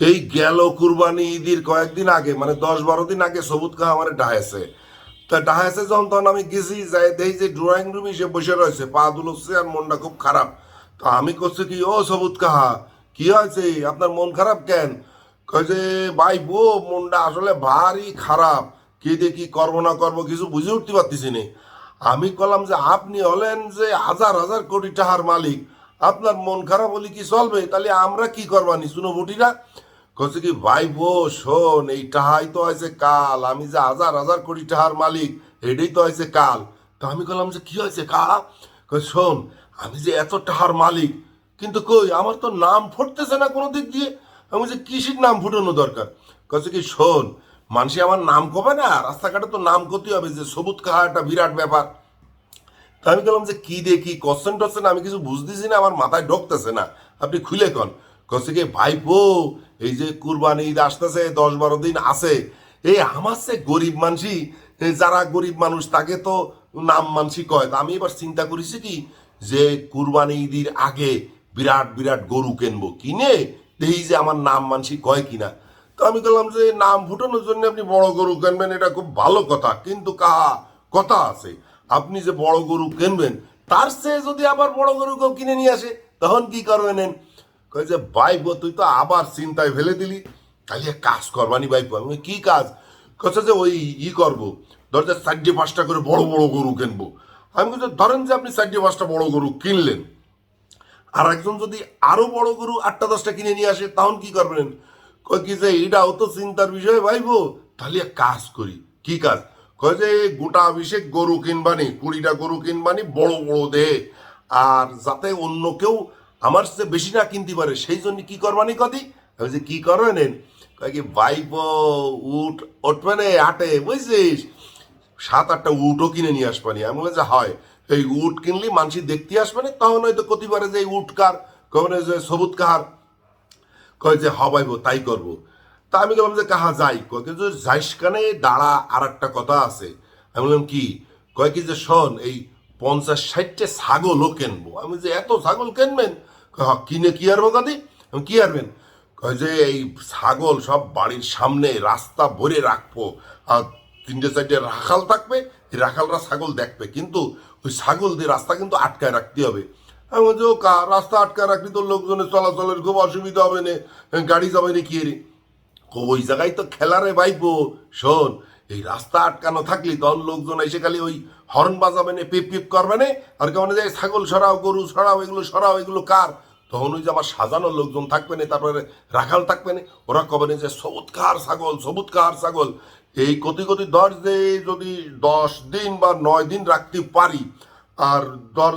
এই গেল কুরবানি ঈদের কয়েকদিন আগে মানে দশ বারো দিন আগে সবুজ খাওয়া আমার ডাহাইছে তা ডাহাইছে যখন, তখন আমি গেছি, যাই দেখি যে ড্রয়িং রুমে সে বসে রয়েছে, পা দুলোচ্ছে আর মনটা খুব খারাপ। তো আমি করছি কি, ও সবুজ কাহা কি হয়েছে? আপনার মন খারাপ কেন? যে, ভাই বো মনটা আসলে ভারী খারাপ। কি দিয়ে কি করব না করব কিছু বুঝে উঠতে পারতেছি না। আমি কলাম যে, আপনি হলেন যে হাজার হাজার কোটি টাকার মালিক। আপনার মন খারাপ হলে কি চলবে? তাহলে আমরা কি করবানি শুনো বুটিরা কছে কি, ভাই বো, শোন, এই টাহাই তো হয়েছে কাল। আমি যে হাজার হাজার কোটি টাহার মালিক এটাই তো হয়েছে কাল। তো আমি কলাম যে, কি হয়েছে কা? শোন, আমি যে এত টাহার মালিক, কিন্তু কই, আমার তো নাম ফুটতেছে না কোনো দিক দিয়ে। আমি যে কৃষির নাম ফুটানো দরকার? কছে কি, শোন মানুষে আমার নাম কবে না? রাস্তাঘাটে তো নাম করতে হবে যে সবুজ খাওয়া একটা বিরাট ব্যাপার। তা আমি বললাম যে, কি দিয়ে কি কোশ্চেন টোশ্চেন আমি কিছু বুঝতেছি না, আমার মাথায় ঢোকতেছে না। আপনি খুলে কন। কছে কি, ভাইপো, এই যে কুরবানি ঈদ আসতেছে, দশ বারো দিন আছে। এই আমার সে গরিব মানুষই যারা গরিব মানুষ, তাকে তো নাম মানসি কয়। আমি এবার চিন্তা করেছি কি, যে কুরবানি ঈদের আগে বিরাট বিরাট গরু কিনবো। কিনে দেখি যে আমার নাম মানসি কয় কিনা। তো আমি বললাম যে, নাম ফুটানোর জন্য আপনি বড় গরু কিনবেন, এটা খুব ভালো কথা। কিন্তু কাহা, কথা আছে। আপনি যে বড় গরু কিনবেন, তার চেয়ে যদি আবার বড় গরু কেউ কিনে নিয়ে আসে, তখন কি করবেন কয়ে যে বাইবো তুই তো আবার চিন্তায় ফেলে দিলি। তাহলে কাজ করবানি বাইবো আমি কি কাজ? কছে যে, ওই ই করব ধরতে চারটে পাঁচটা করে বড় বড় গরু কিনবো। আমি বলছি ধরেন যে আপনি চারটে পাঁচটা বড় গরু কিনলেন, আর একজন যদি আরও বড় গরু আটটা দশটা কিনে নিয়ে আসে, তখন কি করবেন? কয় কি যে, এটাও তো চিন্তার বিষয়, ভাইবো। তাহলে কাজ করি। কি কাজ? কয় যে, গোটা অভিষেক গরু কিনবানি, কুড়িটা গরু কিনবানি, বড় বড় দে। আর যাতে অন্য কেউ আমার চেয়ে বেশি না কিনতে পারে সেই জন্য কি করবানি কদি? আমি যে কি কয় কি ভাইবো উঠ উঠবে না হাটে বুঝছিস? সাত আটটা উটও কিনে নিয়ে আসবানি আমি বলে যে হয়। এই উট কিনলে মানুষ দেখতে আসবে না তখন হয়তো কতি পারে যে উট কার কখনো যে সবুজ কাহার কয় যে হবাইব তাই করব। তা আমি বললাম যে কাহা যাই? কয় যে যাইস কানে দাঁড়া আর একটা কথা আছে। আমি বললাম কি? কয় কি যে শোন এই পঞ্চাশ ষাটটা ছাগলও কিনবো। আমি যে এত ছাগল কিনবেন? কয়, "হ্যাঁ, কিনে কি কাদি আমি কি আরবেন কয় যে এই ছাগল সব বাড়ির সামনে রাস্তা ভরে রাখব। আর তিনটে চারটে রাখাল থাকবে রাখালরা ছাগল দেখবে। কিন্তু ওই ছাগল দিয়ে রাস্তা কিন্তু আটকায় রাখতে হবে। আমি বলছি, ও কা রাস্তা আটকায় রাখলে তো লোকজনের চলাচলের খুব অসুবিধা হবে না, গাড়ি যাবে না কি রে? ওই জায়গায় তো খেলারে বাইবো শোন, এই রাস্তা আটকানো থাকলে তখন লোকজন এসে খালি ওই হর্ন বাজাবে না পিপ পিপ করবে না আর কেমন যায় ছাগল সরাও, গরু সরাও, এগুলো সরাও, এগুলো কার? তখন ওই যে আমার সাজানো লোকজন থাকবে না তারপরে রাখাল থাকবে না ওরা কবে না যে সবুজ কার ছাগল সবুজ কার ছাগল। এই কতি কতি যে যদি দশ দিন বা নয় দিন রাখতে পারি, আর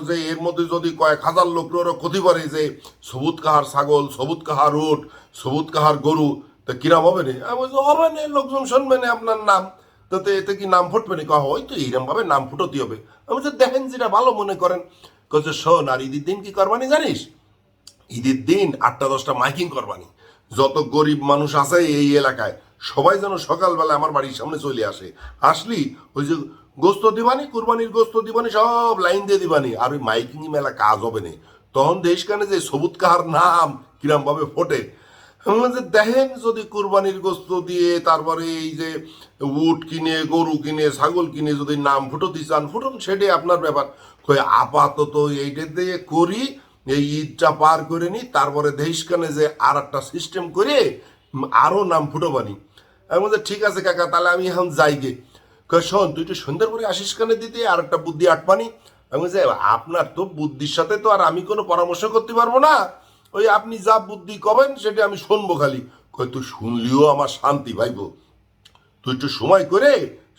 যে এর মধ্যে যদি কয়েক হাজার লোক ওরা ক্ষতি করে যে সবুজ কাহার ছাগল সবুজ কাহার উট সবুজ কাহার গরু, তা কিরাম হবে না আমি হবে না, লোকজন শুনবে না আপনার নাম। তাতে এতে কি নাম ফুটবে না? কহ ওই তো এইরকম ভাবে নাম ফুটতে হবে। আমি বলছি, দেখেন যেটা ভালো মনে করেন। কচ্ছে শোন আর ঈদের দিন কি করবানি জানিস? ঈদের দিন আটটা দশটা মাইকিং করবানি। যত গরিব মানুষ আছে এই এলাকায় সবাই যেন সকালবেলা আমার বাড়ির সামনে চলে আসে। আসলি ওই যে গোস্ত দিবানি কুরবানির গোস্ত দিবানি সব লাইন দিয়ে দিবানি। আর ওই মাইকিং মেলা কাজ হবে না। তখন দেশখানে যে সবুজ কাহার নাম কিরম ভাবে ফোটে যে দেখেন যদি কুরবানির গোস্ত দিয়ে তারপরে এই যে উট কিনে গরু কিনে ছাগল কিনে যদি নাম ফুটোতে চান ফুটুন সেটাই আপনার ব্যাপার। কই আপাতত এইটা দিয়ে করি এই ঈদটা পার করে নি তারপরে দেশখানে যে আর একটা সিস্টেম করে উম, আরও নাম ফুটোবানি। আমি বলছি ঠিক আছে কাকা তাহলে আমি এখন যাই গে। শোন তুই একটু সুন্দর করে আসিস কানে দিতে আর একটা বুদ্ধি আটপানি আমি বলছি আপনার তো বুদ্ধির সাথে তো আর আমি কোনো পরামর্শ করতে পারব না। ওই আপনি যা বুদ্ধি কবেন সেটা আমি শুনব খালি। কই তুই শুনলিও আমার শান্তি ভাইবো তুই একটু সময় করে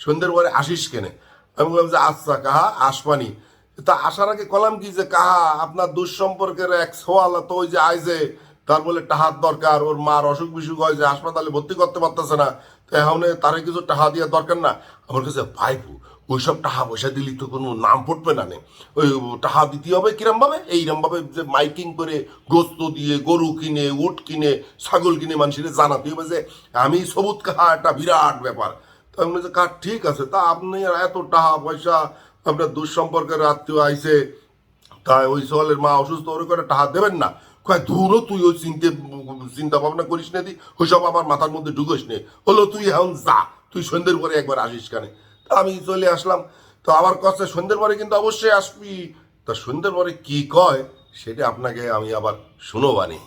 সন্ধ্যের পরে আসিস কেনে? আমি বললাম যে আচ্ছা কাহা? আসবানি। তা আসার আগে কলাম কি যে, কাহা, আপনার দুঃসম্পর্কের এক সোয়াল তো ওই যে আইজে, তার বলে টাহার দরকার। ওর মার অসুখ বিসুখ হয় যে, হাসপাতালে ভর্তি করতে পারতেছে না। তো এখন তারে কিছু টাহা দেওয়ার দরকার না? আমার কাছে ভাইবু ওইসব টাহা পয়সা দিলি তো কোনো নাম ফুটবে না নে। ওই টাহা দিতে হবে কিরমভাবে এইরমভাবে যে মাইকিং করে গোস্ত দিয়ে গরু কিনে উট কিনে ছাগল কিনে মানুষের জানাতে হবে যে আমি সবুজ কাহা একটা বিরাট ব্যাপার। তো আমি বলছি, কার ঠিক আছে তা আপনি এত টাকা পয়সা আপনার দুঃসম্পর্কের আত্মীয় আইসে তাই ওই সোয়ালের মা অসুস্থ ওরে করে টাকা দেবেন না? কয় দূরও তুই ওই চিন্তা চিন্তা ভাবনা করিস না দি ওইসব আমার মাথার মধ্যে ঢুকোস নে। হলো তুই এখন যা তুই সন্ধ্যের পরে একবার আসিস কানে। আমি চলে আসলাম। তো আমার কথা সন্ধ্যের পরে কিন্তু অবশ্যই আসবি। তা সন্ধ্যের পরে কি কয়, সেটা আপনাকে আমি আবার শুনো বানি